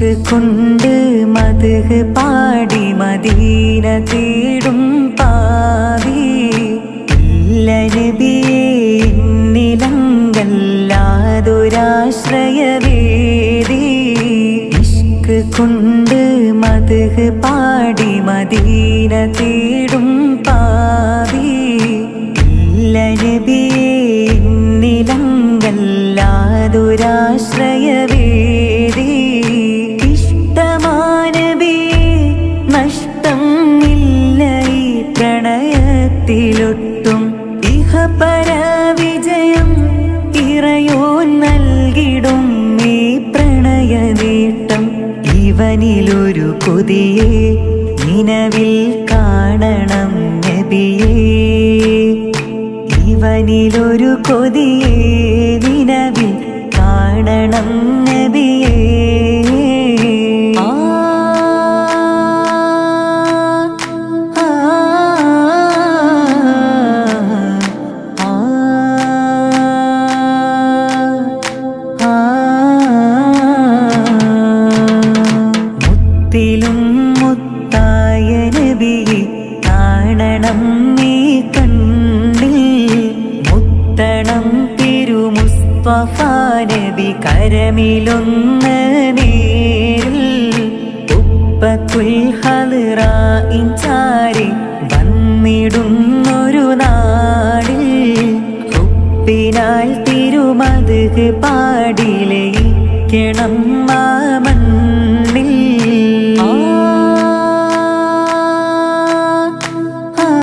ഇഷ്ക് കൊണ്ട് മധുഹ് പാടി മദീന തേടും പാവി. എന്നിലങ്കല്ലാതൊരാശ്രയവേദി ഇഷ്ക് കൊണ്ട് മധുഹ് പാടി മദീന തേടും പാവി. ഇല്ല നബിയേ ഇഹപര വിജയം ഇറയോ നൽകിടും ഈ പ്രണയ നേട്ടം ഇവനിലൊരു കൊതിയെ നിലവിൽ കാണണം നബിയേ. ഇവനിലൊരു കൊതിയെ മുത്തിലും മുത്തായ നബിയെ കാണണം നീ കണ്ണിൽ. മുത്തണം തിരുമുസ്തഫ കരമിലൊന്ന് നേരിൽ. ഉപ്പക്കുൽ ഹലിറ ഇഞ്ചാരി വന്നിടുന്നൊരു നാടിൽ. ഉപ്പിനാൽ തിരുമത് പാടിലേക്കണം ആ